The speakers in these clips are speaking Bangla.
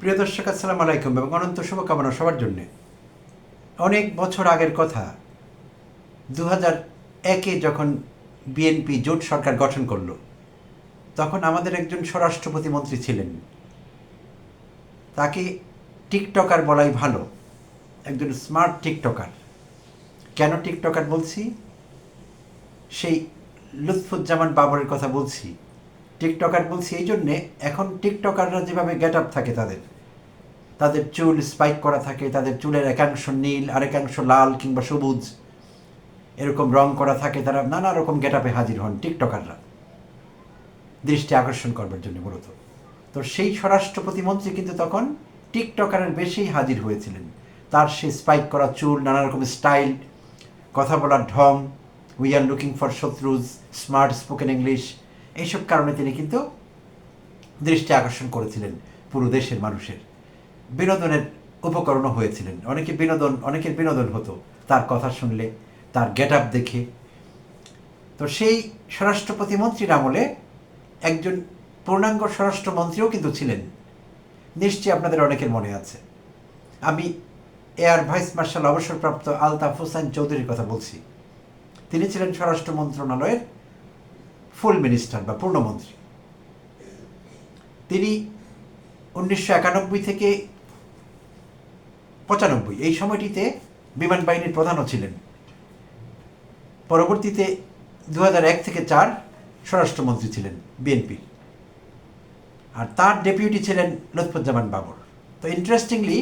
প্রিয় দর্শক, আসসালামু আলাইকুম এবং অনন্ত শুভকামনা সবার জন্যে। অনেক বছর আগের কথা দু হাজার একে যখন বিএনপি জোট সরকার গঠন করল, তখন আমাদের একজন স্বরাষ্ট্র প্রতিমন্ত্রী ছিলেন। তাকে টিকটকার বলাই ভালো, একজন স্মার্ট টিকটকার। কেন টিকটকার বলছি? সেই লুৎফুজ্জামান বাবরের কথা বলছি। টিকটকার বলছি এই জন্যে এখন টিকটকাররা যেভাবে গেট আপ থাকে তাদের। তাদের চুল স্পাইক করা থাকে, তাদের চুলের একাংশ নীল আর একাংশ লাল কিংবা সবুজ, এরকম রং করা থাকে, তারা নানা রকম গেট আপে হাজির হন টিকটকাররা। দৃষ্টি আকর্ষণ করবার জন্য মূলত। তো সেই স্বরাষ্ট্র প্রতিমন্ত্রী কিন্তু তখন টিকটকারের বেশি হাজির হয়েছিলেন। তার সেই স্পাইক করা চুল, নানা রকম স্টাইল কথা বলার ঢং উই আর লুকিং ফর শত্রুজ স্মার্ট স্পোকেন ইংলিশ এইসব কারণে তিনি কিন্তু দৃষ্টি আকর্ষণ করেছিলেন পুরো দেশের মানুষের। বিনোদনের উপকরণও হয়েছিলেন। অনেকে বিনোদন, অনেকের বিনোদন হতো। তার কথা শুনলে, তার গেট আপ দেখে। তো সেই স্বরাষ্ট্র প্রতিমন্ত্রীর আমলে একজন পূর্ণাঙ্গ স্বরাষ্ট্রমন্ত্রীও কিন্তু ছিলেন। নিশ্চয়ই আপনাদের অনেকের মনে আছে। আমি এয়ার ভাইস মার্শাল অবসরপ্রাপ্ত আলতাফ হোসেন চৌধুরীর কথা বলছি। তিনি ছিলেন স্বরাষ্ট্র মন্ত্রণালয়ের ফুল মিনিস্টার বা পূর্ণমন্ত্রী। তিনি উনিশশো একানব্বই থেকে পঁচানব্বই, এই সময়টিতে বিমান বাহিনীর প্রধানও ছিলেন। পরবর্তীতে দু এক থেকে চার স্বরাষ্ট্রমন্ত্রী ছিলেন বিএনপি। আর তার ডেপুটি ছিলেন লুৎফুজ্জামান বাবর। তো ইন্টারেস্টিংলি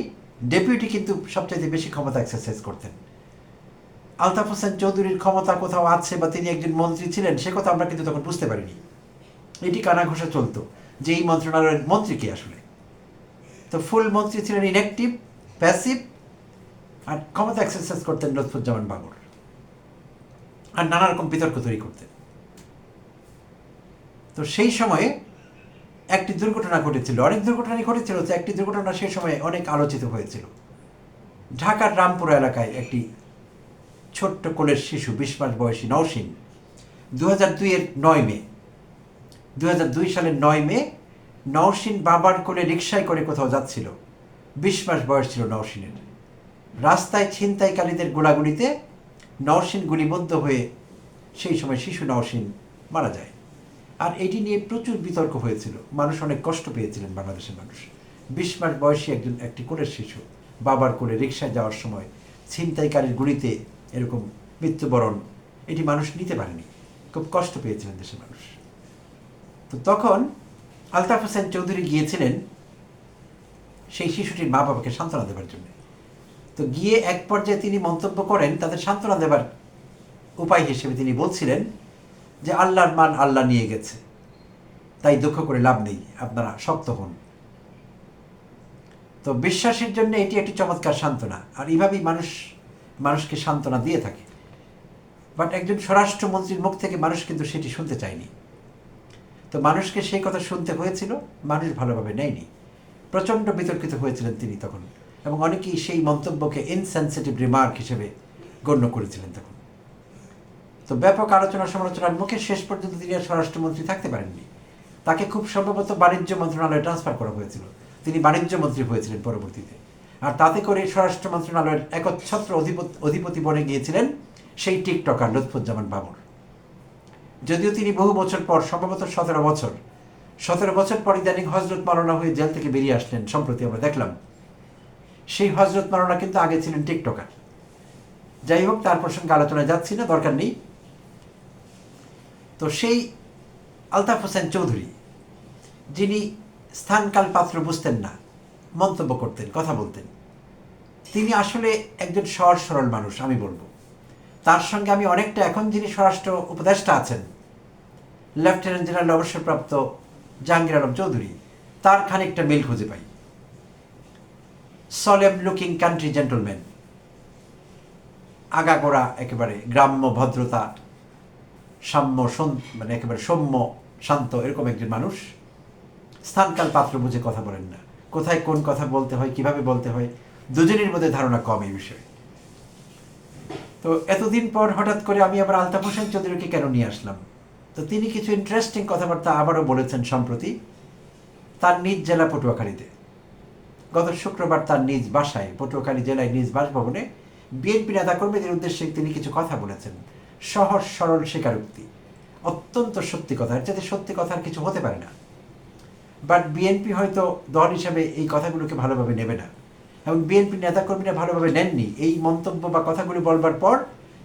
ডেপুটি কিন্তু সবচেয়ে বেশি ক্ষমতা এক্সারসাইজ করতেন। আলতাফ হোসেন চৌধুরীর ক্ষমতা কোথাও আছে বা তিনি একজন মন্ত্রী ছিলেন, সে কথা আমরা কিন্তু তখন বুঝতে পারিনি। এটি কানাঘোষা চলতো যে এই মন্ত্রণালয়ের মন্ত্রী কে আসলে? তো ফুল মন্ত্রী ছিলেন ইনঅ্যাক্টিভ প্যাসিভ আর ক্ষমতা এক্সারসাইজ করতেন লুৎফুজ্জামান বাবর। আর নানা রকম বিতর্ক তৈরি করতেন। তো সেই সময়ে একটি দুর্ঘটনা ঘটেছিল। অনেক দুর্ঘটনাই ঘটেছিল, তো একটি দুর্ঘটনা সেই সময় অনেক আলোচিত হয়েছিল। ঢাকার রামপুরা এলাকায় একটি ছোট্ট কোলের শিশু, বিশ মাস বয়সী নওশিন। দু হাজার দুইয়ের নয় মে। দু হাজার দুই সালের নয় মে, নওশিন বাবার কোলে রিক্সায় করে কোথাও যাচ্ছিল। বিশ মাস বয়স ছিল নওশিনের। রাস্তায় ছিনতাইকারীদের গোলাগুলিতে নওশিন গুলিবদ্ধ হয়ে সেই সময় শিশু নওশিন মারা যায়। আর এটি নিয়ে প্রচুর বিতর্ক হয়েছিল। মানুষ অনেক কষ্ট পেয়েছিলেন বাংলাদেশের মানুষ। বিশ মাস বয়সী একজন, একটি কোলের শিশু, বাবার কোলে রিক্সায় যাওয়ার সময় ছিনতাইকারীর গুলিতে এরকম মৃত্যুবরণ, এটি মানুষ নিতে পারেনি। খুব কষ্ট পেয়েছিলেন দেশের মানুষ। তো তখন আলতাফ হোসেন চৌধুরী গিয়েছিলেন সেই শিশুটির মা বাবাকে সান্ত্বনা দেবার জন্য। তো গিয়ে এক পর্যায়ে তিনি মন্তব্য করেন, তাদের সান্ত্বনা দেবার উপায় হিসেবে তিনি বলছিলেন যে, আল্লাহর মান আল্লাহ নিয়ে গেছে। তাই দুঃখ করে লাভ নেই, আপনারা শক্ত হন। তো বিশ্বাসের জন্য এটি একটি চমৎকার সান্ত্বনা। আর এইভাবেই মানুষ মানুষকে সান্ত্বনা দিয়ে থাকে। বাট একজন স্বরাষ্ট্রমন্ত্রীর মুখ থেকে মানুষ কিন্তু সেটি শুনতে চায়নি। তো মানুষকে সেই কথা শুনতে হয়েছিল, মানুষ ভালোভাবে নেয়নি। প্রচণ্ড বিতর্কিত হয়েছিলেন তিনি তখন, এবং অনেকেই সেই মন্তব্যকে ইনসেন্সিটিভ রিমার্ক হিসেবে গণ্য করেছিলেন তখন। তো ব্যাপক আলোচনা সমালোচনার মুখে শেষ পর্যন্ত তিনি আর স্বরাষ্ট্রমন্ত্রী থাকতে পারেননি। তাকে খুব সম্ভবত বাণিজ্য মন্ত্রণালয়ে ট্রান্সফার করা হয়েছিল। তিনি বাণিজ্য মন্ত্রী হয়েছিলেন পরবর্তীতে। আর তাতে করে স্বরাষ্ট্র মন্ত্রণালয়ের একচ্ছত্র অধিপতি বনে গিয়েছিলেন সেই টিকটকার লুৎফুজ্জামান বাবর। যদিও তিনি বহু বছর পর, সম্ভবত সতেরো বছর সতেরো বছর পর ইদানিং হজরত মালানা হয়ে জেল থেকে বেরিয়ে আসলেন, সম্প্রতি আমরা দেখলাম। সেই হজরত মালানা কিন্তু আগে ছিলেন টিকটকার। যাই হোক, তার প্রসঙ্গে আলোচনায় যাচ্ছি না, দরকার নেই। তো সেই আলতাফ হোসেন চৌধুরী, যিনি স্থানকাল পাত্র বুঝতেন না, মন্তব্য করতেন, কথা বলতেন তিনি আসলে একজন সহজ সরল মানুষ, আমি বলব। তার সঙ্গে আমি অনেকটা এখন যিনি স্বরাষ্ট্র উপদেষ্টা আছেন লেফটেন্যান্ট জেনারেল অবসরপ্রাপ্ত জাহাঙ্গীর আলম চৌধুরী, তার খানিকটা মিল খুঁজে পাই। সলেম লুকিং কান্ট্রি জেন্টলম্যান আগাগোড়া একেবারে গ্রাম্য ভদ্রতা, সাম্য মানে একেবারে সৌম্য, শান্ত, এরকম একজন মানুষ। স্থানকাল পাত্র বুঝে কথা বলেন না। কোথায় কোন কথা বলতে হয়, কীভাবে বলতে হয় দুজনের মধ্যে ধারণা কম এই বিষয়ে। তো এতদিন পর হঠাৎ করে আমি আবার আলতাফ হোসেন চৌধুরীকে কেন নিয়ে আসলাম? তো তিনি কিছু ইন্টারেস্টিং কথাবার্তা আবারও বলেছেন সম্প্রতি তার নিজ জেলা পটুয়াখালীতে। গত শুক্রবার তার নিজ বাসায়, পটুয়াখালী জেলায় নিজ বাসভবনে বিএনপি নেতাকর্মীদের উদ্দেশ্যে তিনি কিছু কথা বলেছেন। সহজ, সরল, স্বীকারোক্তি। অত্যন্ত সত্যি কথা যাতে সত্যি কথা আর কিছু হতে পারে না। বাট বিএনপি হয়তো দল হিসাবে এই কথাগুলোকে ভালোভাবে নেবে না। এবং বিএনপি নেতাকর্মীরা ভালোভাবে নেননি। এই মন্তব্য বা কথাগুলি বলবার পর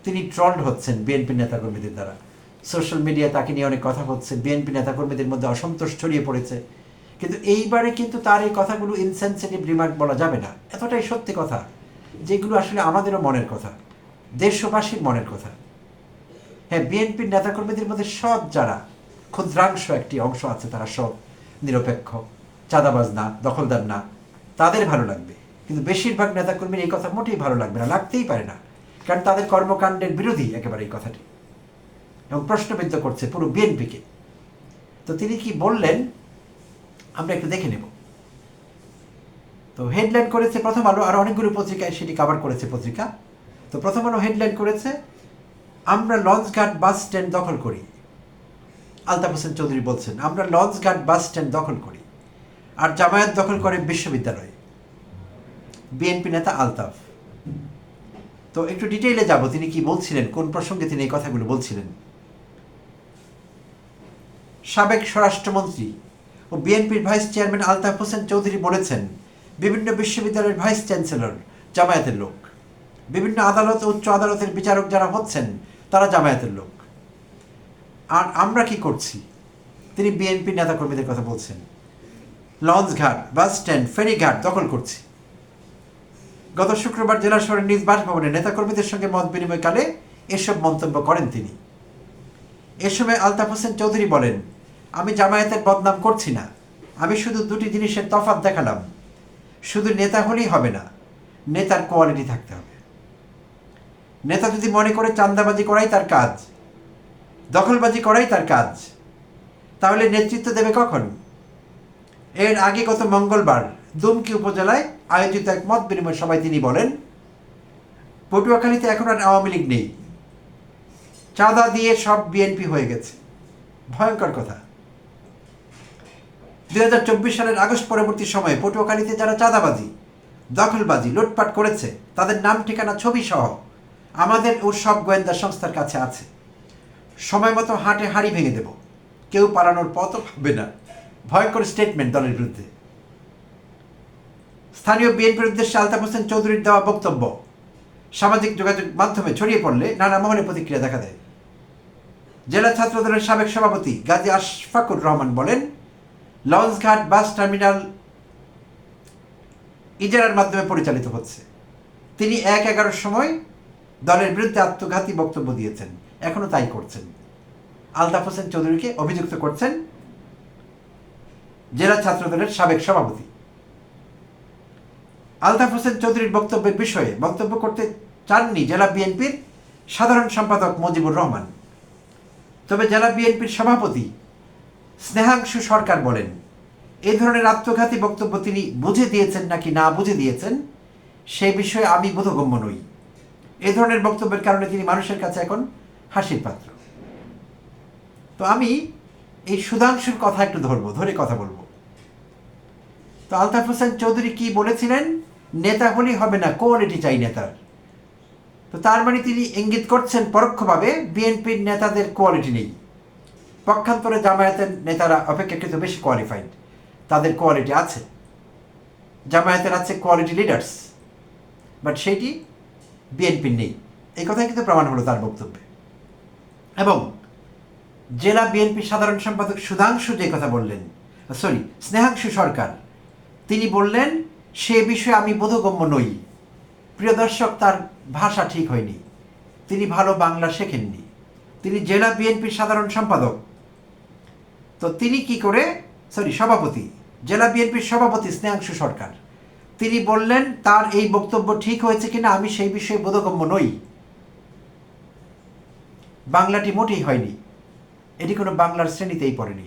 তিনি ট্রলড হচ্ছেন বিএনপি নেতাকর্মীদের দ্বারা। সোশ্যাল মিডিয়া তাকে নিয়ে অনেক কথা হচ্ছে বিএনপি নেতাকর্মীদের মধ্যে অসন্তোষ ছড়িয়ে পড়েছে। কিন্তু এইবারে কিন্তু তার এই কথাগুলো ইনসেন্সিটিভ রিমার্ক বলা যাবে না। এতটাই সত্যি কথা, যেগুলো আসলে আমাদেরও মনের কথা, দেশবাসীর মনের কথা। হ্যাঁ বিএনপির নেতাকর্মীদের মধ্যে সৎ যারা, ক্ষুদ্রাংশ একটি অংশ আছে, তারা সৎ, নিরপেক্ষ চাঁদাবাজ না দখলদার না, তাদের ভালো লাগবে। কিন্তু বেশিরভাগ নেতাকর্মীর এই কথা মোটেই ভালো লাগবে না, লাগতেই পারে না। কারণ তাদের কর্মকাণ্ডের বিরোধী একেবারে এই কথাটি। এবং প্রশ্নবিদ্ধ করছে পুরো বিএনপিকে। তো তিনি কি বললেন? আমরা একটু দেখে নেব। তো হেডলাইন করেছে প্রথম আলো, আর অনেকগুলো পত্রিকায় সেটি কভার করেছে পত্রিকা। তো প্রথম আলো হেডলাইন করেছে, আমরা লঞ্চঘাট বাস স্ট্যান্ড দখল করি। আলতাফ হোসেন চৌধুরী বলছেন, আমরা লঞ্চঘাট বাস স্ট্যান্ড দখল করি। আর জামায়াত দখল করে বিশ্ববিদ্যালয়। বিএনপি নেতা আলতাফ। তো একটু ডিটেইলে যাব, তিনি কি বলছিলেন? কোন প্রসঙ্গে তিনি এই কথাগুলো বলছিলেন? সাবেক স্বরাষ্ট্রমন্ত্রী ও বিএনপির ভাইস চেয়ারম্যান আলতাফ হোসেন চৌধুরী বলেছেন, বিভিন্ন বিশ্ববিদ্যালয়ের ভাইস চ্যান্সেলর জামায়াতের লোক। বিভিন্ন আদালত উচ্চ আদালতের বিচারক যারা হচ্ছেন, তারা জামায়াতের লোক। আর আমরা কি করছি? তিনি বিএনপি নেতাকর্মীদের কথা বলছেন। লঞ্চঘাট বাস স্ট্যান্ড ফেরিঘাট দখল করছি। গত শুক্রবার জেলা শহরের নিজ বাসভবনে নেতাকর্মীদের সঙ্গে মত বিনিময়কালে এসব মন্তব্য করেন তিনি। এ সময় আলতাফ হোসেন চৌধুরী বলেন, আমি জামায়াতের বদনাম করছি না। আমি শুধু দুটি জিনিসের তফাৎ দেখালাম। শুধু নেতা হলেই হবে না, নেতার কোয়ালিটি থাকতে হবে। নেতা যদি মনে করে চান্দাবাজি করাই তার কাজ, দখলবাজি করাই তার কাজ, তাহলে নেতৃত্ব দেবে কখন? এর আগে গত মঙ্গলবার দুমকি উপজেলায় আয়োজিত এক মত বিনিময় সভায় তিনি বলেন, পটুয়াখালীতে এখন আর আওয়ামী লীগ নেই। চাঁদা দিয়ে সব বিএনপি হয়ে গেছে। ভয়ঙ্কর কথা। দুই হাজার চব্বিশ সালের আগস্ট পরবর্তী সময়ে পটুয়াখালীতে যারা চাঁদাবাজি, দখলবাজি, লুটপাট করেছে, তাদের নাম, ঠিকানা, ছবি সহ আমাদের ও সব গোয়েন্দা সংস্থার কাছে আছে। সময় মতো হাঁটে হাড়ি ভেঙে দেব। কেউ পালানোর পথও পাবে না। ভয়ঙ্কর স্টেটমেন্ট দলের বিরুদ্ধে। স্থানীয় বিএনপির উদ্দেশ্যে আলতাফ হোসেন চৌধুরীর দেওয়া বক্তব্য। সামাজিক যোগাযোগ মাধ্যমে ছড়িয়ে পড়লে নানা মহলে প্রতিক্রিয়া দেখা দেয়। জেলা ছাত্র দলের সাবেক সভাপতি গাজী আশফাকুর রহমান বলেন লঞ্চঘাট বাস টার্মিনাল ইজারার মাধ্যমে পরিচালিত হচ্ছে। তিনি এক এগারোর সময় দলের বিরুদ্ধে আত্মঘাতী বক্তব্য দিয়েছেন। এখনও তাই করছেন। আলতাফ হোসেন চৌধুরীকে অভিযুক্ত করছেন জেলা ছাত্রদলের সাবেক সভাপতি। আলতাফ হোসেন চৌধুরীর বক্তব্যের বিষয়ে বক্তব্য করতে চাননি জেলা বিএনপির সাধারণ সম্পাদক মুজিবুর রহমান। তবে জেলা বিএনপির সভাপতি স্নেহাংশু সরকার বলেন এই ধরনের আত্মঘাতী বক্তব্য তিনি বুঝে দিয়েছেন নাকি না বুঝে দিয়েছেন, সে বিষয়ে আমি বোধগম্য নই। এ ধরনের বক্তব্যের কারণে তিনি মানুষের কাছে এখন হাসির পাত্র। তো আমি এই সুধাংশুর কথা একটু ধরবো, ধরে কথা বলব। তো আলতাফ হোসেন চৌধুরী কি বলেছিলেন? নেতা হলেই হবে না কোয়ালিটি চাই নেতার তো তার মানে তিনি ইঙ্গিত করছেন পরোক্ষভাবে, বিএনপির নেতাদের কোয়ালিটি নেই। পক্ষান্তরে জামায়াতের নেতারা অপেক্ষাকৃত বেশি কোয়ালিফাইড তাদের কোয়ালিটি আছে। জামায়াতের আছে কোয়ালিটি লিডার্স বাট সেইটি বিএনপির নেই। এই কথাই কিন্তু প্রমাণ হলো তার বক্তব্যে। এবং জেলা বিএনপির সাধারণ সম্পাদক সুধাংশু যে কথা বললেন সরি স্নেহাংশু সরকার, তিনি বললেন সে বিষয়ে আমি বোধগম্য নই। প্রিয় দর্শক, তার ভাষা ঠিক হয়নি। তিনি ভালো বাংলা শেখেননি। তিনি জেলা বিএনপির সাধারণ সম্পাদক। তো তিনি কি করে? সরি, সভাপতি। জেলা বিএনপির সভাপতি স্নেহাংশু সরকার। তিনি বললেন, তার এই বক্তব্য ঠিক হয়েছে কিনা আমি সেই বিষয়ে বোধগম্য নই। বাংলাটি মোটেই হয়নি। এটি কোনো বাংলার শ্রেণীতেই পড়েনি।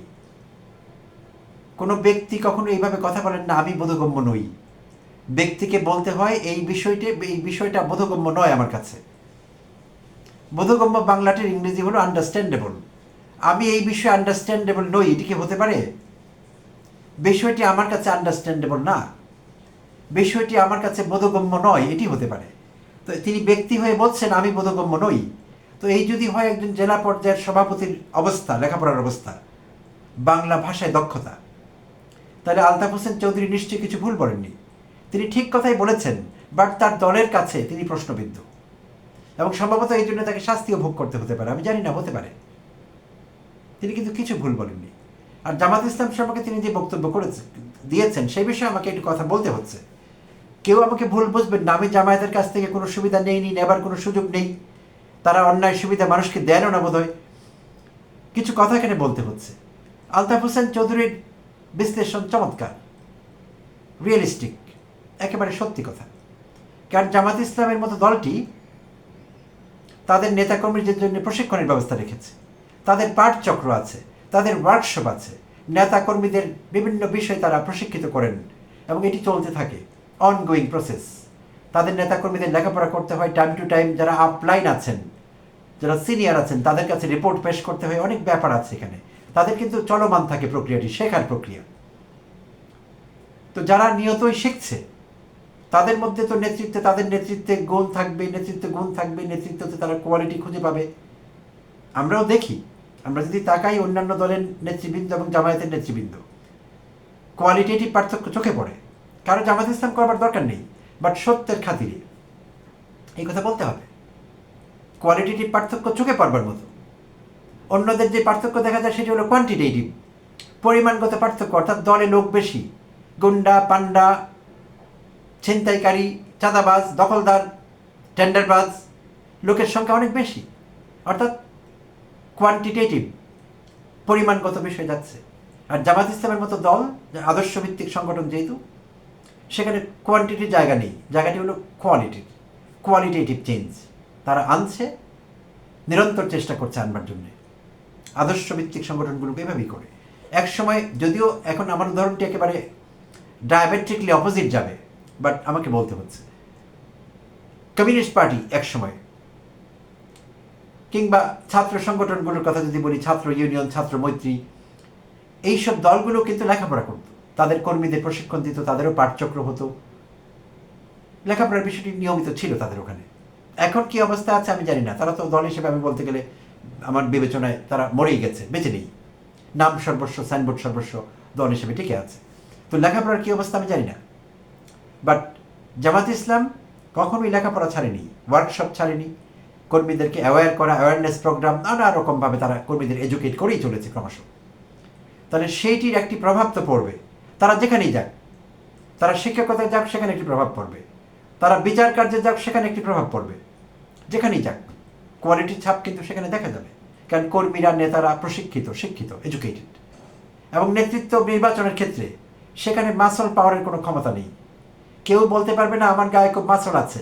কোনো ব্যক্তি কখনো এইভাবে কথা বলেন না, আমি বোধগম্য নই। ব্যক্তিকে বলতে হয়, এই বিষয়টি, এই বিষয়টা বোধগম্য নয় আমার কাছে। বোধগম্য বাংলাটির ইংরেজি হলো আন্ডারস্ট্যান্ডেবল আমি এই বিষয়ে আন্ডারস্ট্যান্ডেবল নই, এটি কি হতে পারে? বিষয়টি আমার কাছে আন্ডারস্ট্যান্ডেবল না। বিষয়টি আমার কাছে বোধগম্য নয়, এটি হতে পারে। তো তিনি ব্যক্তি হয়ে বলছেন, আমি বোধগম্য নই। তো এই যদি হয় একজন জেলা পর্যায়ের সভাপতির অবস্থা, লেখাপড়ার অবস্থা, বাংলা ভাষায় দক্ষতা, তাহলে আলতাফ হোসেন চৌধুরী নিশ্চয়ই কিছু ভুল বলেননি তিনি ঠিক কথাই বলেছেন বাট তার দলের কাছে তিনি প্রশ্নবিদ্ধ। এবং সম্ভবত এই জন্য তাকে শাস্তিও ভোগ করতে হতে পারে, আমি জানি না, হতে পারে। তিনি কিন্তু কিছু ভুল বলেননি। আর জামাত ইসলাম সম্পর্কে তিনি যে বক্তব্য করেছেন দিয়েছেন, সেই বিষয়ে আমাকে একটু কথা বলতে হচ্ছে। কেউ আমাকে ভুল বুঝবেন না, আমি জামায়াতের কাছ থেকে কোনো সুবিধা নেইনি, নেবার কোনো সুযোগ নেই। তারা অন্যায় সুবিধা মানুষকে দেনও না বোধ কিছু কথা এখানে বলতে হচ্ছে। আলতাফ হোসেন চৌধুরীর বিশ্লেষণ চমৎকার। রিয়েলিস্টিক। একেবারে সত্যি কথা। কারণ জামাত ইসলামের মতো দলটি তাদের নেতাকর্মীদের জন্য প্রশিক্ষণের ব্যবস্থা রেখেছে। তাদের পাঠচক্র আছে, তাদের ওয়ার্কশপ আছে। নেতাকর্মীদের বিভিন্ন বিষয় তারা প্রশিক্ষিত করেন এবং এটি চলতে থাকে। অনগোয়িং প্রসেস তাদের নেতাকর্মীদের লেখাপড়া করতে হয় টাইম টু টাইম যারা আপলাইন আছেন, যারা সিনিয়র আছেন, তাদের কাছে রিপোর্ট পেশ করতে হয়। অনেক ব্যাপার আছে এখানে। তাদের কিন্তু চলমান থাকে প্রক্রিয়াটি, শেখার প্রক্রিয়া। তো যারা নিয়তই শিখছে তাদের মধ্যে তো নেতৃত্বে, তাদের নেতৃত্বে গুণ থাকবে, নেতৃত্বে গুণ থাকবে, নেতৃত্বতে তারা কোয়ালিটি খুঁজে পাবে। আমরাও দেখি। আমরা যদি তাকাই অন্যান্য দলের নেতৃবৃন্দ এবং জামায়াতের নেতৃবৃন্দ কোয়ালিটেটিভ পার্থক্য চোখে পড়ে। কারও জামাত ইসলাম করবার দরকার নেই বাট সত্যের খাতিরে। এই কথা বলতে হবে। কোয়ালিটেটিভ পার্থক্য চোখে পড়বার মতো। অন্যদের যে পার্থক্য দেখা যায় সেটি হলো কোয়ান্টিটেটিভ পরিমাণগত পার্থক্য, অর্থাৎ দলে লোক বেশি। গুন্ডা পান্ডা ছিনতাইকারী, চাঁদাবাজ, দখলদার টেন্ডারবাজ লোকের সংখ্যা অনেক বেশি। অর্থাৎ কোয়ান্টিটেটিভ পরিমাণগত বিষয় যাচ্ছে। আর জামাত ইসলামের মতো দল, আদর্শভিত্তিক সংগঠন যেহেতু, সেখানে কোয়ান্টিটির জায়গা নেই। জায়গাটি হলো কোয়ালিটির কোয়ালিটেটিভ চেঞ্জ তারা আনছে, নিরন্তর চেষ্টা করছে আনবার জন্যে। আদর্শভিত্তিক সংগঠনগুলোকে এভাবেই করে। এক সময় যদিও এখন আমার উদাহরণটি একেবারে ডায়াবেট্রিকলি অপোজিট যাবে বাট আমাকে বলতে হচ্ছে। কমিউনিস্ট পার্টি এক সময় কিংবা ছাত্র সংগঠনগুলোর কথা যদি বলি, ছাত্র ইউনিয়ন, ছাত্র মৈত্রী, এইসব দলগুলো কিন্তু লেখাপড়া করতো। তাদের কর্মীদের প্রশিক্ষণ দিত, তাদেরও পাঠচক্র হতো। লেখাপড়ার বিষয়টি নিয়মিত ছিল তাদের ওখানে। এখন কি অবস্থা আছে আমি জানি না। তারা তো দল হিসেবে আমি বলতে গেলে আমার বিবেচনায় তারা মরেই গেছে, বেঁচে নেই। নাম সর্বস্ব সাইনবোর্ড সর্বস্ব দল হিসেবে টিকে আছে। তো লেখাপড়ার কি অবস্থা আমি জানি না। বাট জামাত ইসলাম কখনোই লেখাপড়া ছাড়েনি ওয়ার্কশপ ছাড়েনি। কর্মীদেরকে অ্যাওয়্যার করা অ্যাওয়ারনেস প্রোগ্রাম নানা রকমভাবে তারা কর্মীদের এডুকেট করেই চলেছে ক্রমশ। তাহলে সেইটির একটি প্রভাব তো পড়বে। তারা যেখানেই যাক, তারা শিক্ষকতায় যাক, সেখানে একটি প্রভাব পড়বে। তারা বিচার কার্যে যাক, সেখানে একটি প্রভাব পড়বে। যেখানেই যাক কোয়ালিটির ছাপ কিন্তু সেখানে দেখা যাবে। কারণ কর্মীরা, নেতারা প্রশিক্ষিত, শিক্ষিত এডুকেটেড এবং নেতৃত্ব নির্বাচনের ক্ষেত্রে সেখানে মাসল পাওয়ারের কোনো ক্ষমতা নেই। কেউ বলতে পারবে না, আমার গায়ে খুব মাসল আছে।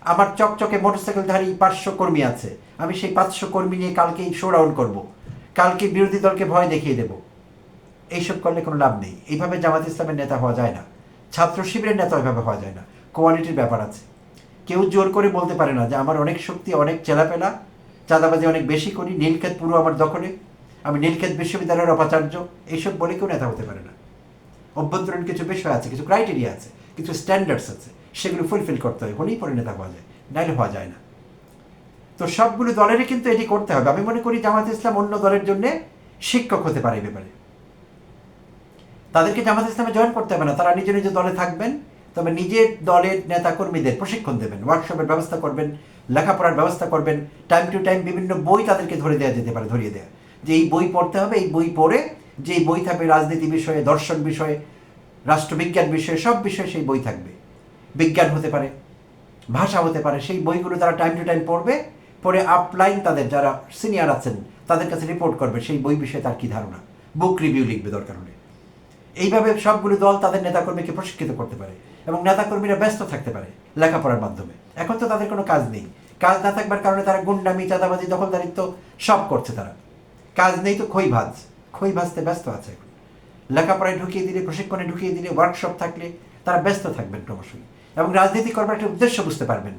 আমার চকচকে মোটরসাইকেলধারী পাঁচশো কর্মী আছে। আমি সেই পাঁচশো কর্মী নিয়ে কালকেই শো ডাউন করব। কালকে বিরোধী দলকে ভয় দেখিয়ে দেবো। এইসব করলে কোনো লাভ নেই। এইভাবে জামাত ইসলামের নেতা হওয়া যায় না। ছাত্র শিবিরের নেতা ওইভাবে হওয়া যায় না। কোয়ালিটির ব্যাপার আছে। কেউ জোর করে বলতে পারে না যে, আমার অনেক শক্তি, অনেক চেলাপেলা। চাঁদাবাজি অনেক বেশি করি। নীলক্ষেত পুরো আমার দখলে। আমি নীলক্ষেত বিশ্ববিদ্যালয়ের উপাচার্য। এইসব বলে কেউ নেতা হতে পারে না। অভ্যন্তরীণ কিছু বিষয় আছে, কিছু ক্রাইটেরিয়া আছে। কিছু স্ট্যান্ডার্ডস আছে, সেগুলো ফুলফিল করতে হয়, হলেই পরে নেতা হওয়া যায়, নাইলে হওয়া যায় না। তো সবগুলো দলেরই কিন্তু এটি করতে হবে। আমি মনে করি জামাত ইসলাম অন্য দলের জন্য শিক্ষক হতে পারে ব্যাপারে। তাদেরকে জামাত ইসলামে জয়েন করতে হবে না। তারা নিজ নিজ দলে থাকবেন, তবে নিজের দলের নেতা কর্মীদের প্রশিক্ষণ দেবেন ওয়ার্কশপের ব্যবস্থা করবেন, লেখাপড়ার ব্যবস্থা করবেন টাইম টু টাইম বিভিন্ন বই তাদেরকে ধরে দেওয়া যেতে পারে, ধরিয়ে দেওয়া যে এই বই পড়তে হবে, এই বই পড়ে যে বই থাকবে রাজনীতি বিষয়ে, দর্শন বিষয়ে রাষ্ট্রবিজ্ঞান বিষয়ে, সব বিষয়ে সেই বই থাকবে। বিজ্ঞান হতে পারে, ভাষা হতে পারে, সেই বইগুলো তারা টাইম টু টাইম পড়বে, পড়ে আপলাইন তাদের যারা সিনিয়র আছেন, তাদের কাছে রিপোর্ট করবে সেই বই বিষয়ে তার কী ধারণা। বুক রিভিউ লিখবে দরকার হলে। এইভাবে সবগুলো দল তাদের নেতাকর্মীকে প্রশিক্ষিত করতে পারে এবং নেতাকর্মীরা ব্যস্ত থাকতে পারে লেখাপড়ার মাধ্যমে। এখন তো তাদের কোনো কাজ নেই। কাজ না থাকবার কারণে তারা গুন্ডামি, চাঁদাবাজি, দখলদারিত্ব সব করছে তারা। কাজ নেই তো খই ভাজ খই ভাজতে ব্যস্ত আছে এখন। লেখাপড়ায় ঢুকিয়ে দিলে, প্রশিক্ষণে ঢুকিয়ে দিলে ওয়ার্কশপ থাকলে তারা ব্যস্ত থাকবেন ক্রমশই এবং রাজনীতি করবার একটা উদ্দেশ্য বুঝতে পারবেন।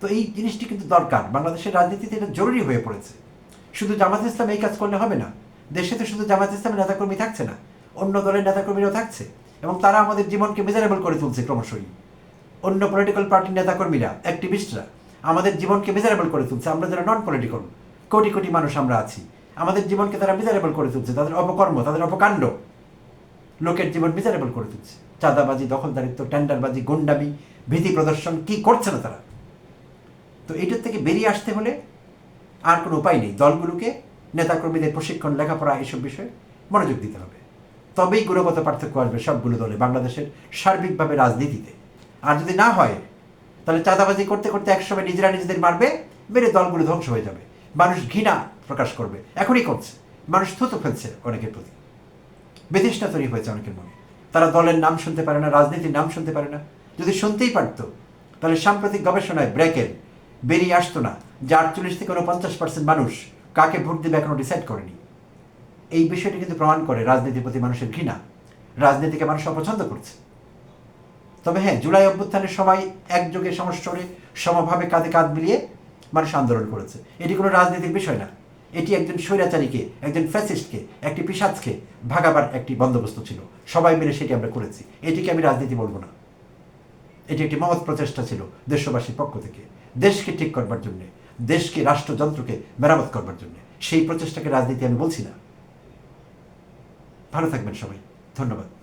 তো এই জিনিসটি কিন্তু দরকার। বাংলাদেশের রাজনীতিতে এটা জরুরি হয়ে পড়েছে। শুধু জামাত ইসলাম এই কাজ করলে হবে না। দেশে তো শুধু জামাত ইসলামের নেতাকর্মী থাকছে না, অন্য দলের নেতাকর্মীরাও থাকছে এবং তারা আমাদের জীবনকে মেজারেবল করে তুলছে ক্রমশই। অন্য পলিটিক্যাল পার্টির নেতাকর্মীরা অ্যাক্টিভিস্টরা আমাদের জীবনকে মেজারেবল করে তুলছে। আমরা যারা নন পলিটিক্যাল কোটি কোটি মানুষ আমরা আছি। আমাদের জীবনকে তারা মেজারেবল করে তুলছে, তাদের অপকর্ম, তাদের অপকাণ্ড। লোকের জীবন মিজারেবল করে তুলছে। চাঁদাবাজি, দখলদারিত্ব, টেন্ডারবাজি, গুন্ডামি, ভীতি প্রদর্শন কি করছে না তারা? তো এটার থেকে বেরিয়ে আসতে হলে আর কোনো উপায় নেই। দলগুলোকে, নেতাকর্মীদের প্রশিক্ষণ, লেখাপড়া এইসব বিষয়ে মনোযোগ দিতে হবে। তবেই গুণগত পার্থক্য আসবে সবগুলো দলে, বাংলাদেশের সার্বিকভাবে রাজনীতিতে। আর যদি না হয়, তাহলে চাঁদাবাজি করতে করতে একসময় নিজেরা নিজেদের মারবে, মেরে দলগুলো ধ্বংস হয়ে যাবে। মানুষ ঘৃণা প্রকাশ করবে। এখনই করছে মানুষ থুতু ফেলছে অনেকের প্রতি। বেদিষ্টা তৈরি হয়েছে অনেকের মনে। তারা দলের নাম শুনতে পারে না, রাজনীতির নাম শুনতে পারে না। যদি শুনতেই পারতো, তাহলে সাম্প্রতিক গবেষণায় ব্র্যাকের বেরিয়ে আসতো না যে আটচল্লিশ থেকে পঞ্চাশ পার্সেন্ট মানুষ কাকে ভোট দেবে এখনও ডিসাইড করেনি। এই বিষয়টি কিন্তু প্রমাণ করে রাজনীতির প্রতি মানুষের ঘৃণা। রাজনীতিকে মানুষ অপছন্দ করছে। তবে হ্যাঁ জুলাই অভ্যুত্থানের সময় একযোগে সমস্যরে সমভাবে কাঁধে কাঁধ মিলিয়ে মানুষ আন্দোলন করেছে। এটি কোনো রাজনীতির বিষয় না। এটি একজন স্বৈরাচারীকে, একজন ফ্যাসিস্টকে, একটি পিসাজকে ভাগাবার একটি বন্দোবস্ত ছিল। সবাই মিলে সেটি আমরা করেছি। এটিকে আমি রাজনীতি বলব না। এটি একটি মহৎ প্রচেষ্টা ছিল দেশবাসীর পক্ষ থেকে। দেশকে ঠিক করবার জন্য, দেশকে, রাষ্ট্রযন্ত্রকে মেরামত করবার জন্য। সেই প্রচেষ্টাকে রাজনীতি আমি বলছি না। ভালো থাকবেন সবাই। ধন্যবাদ।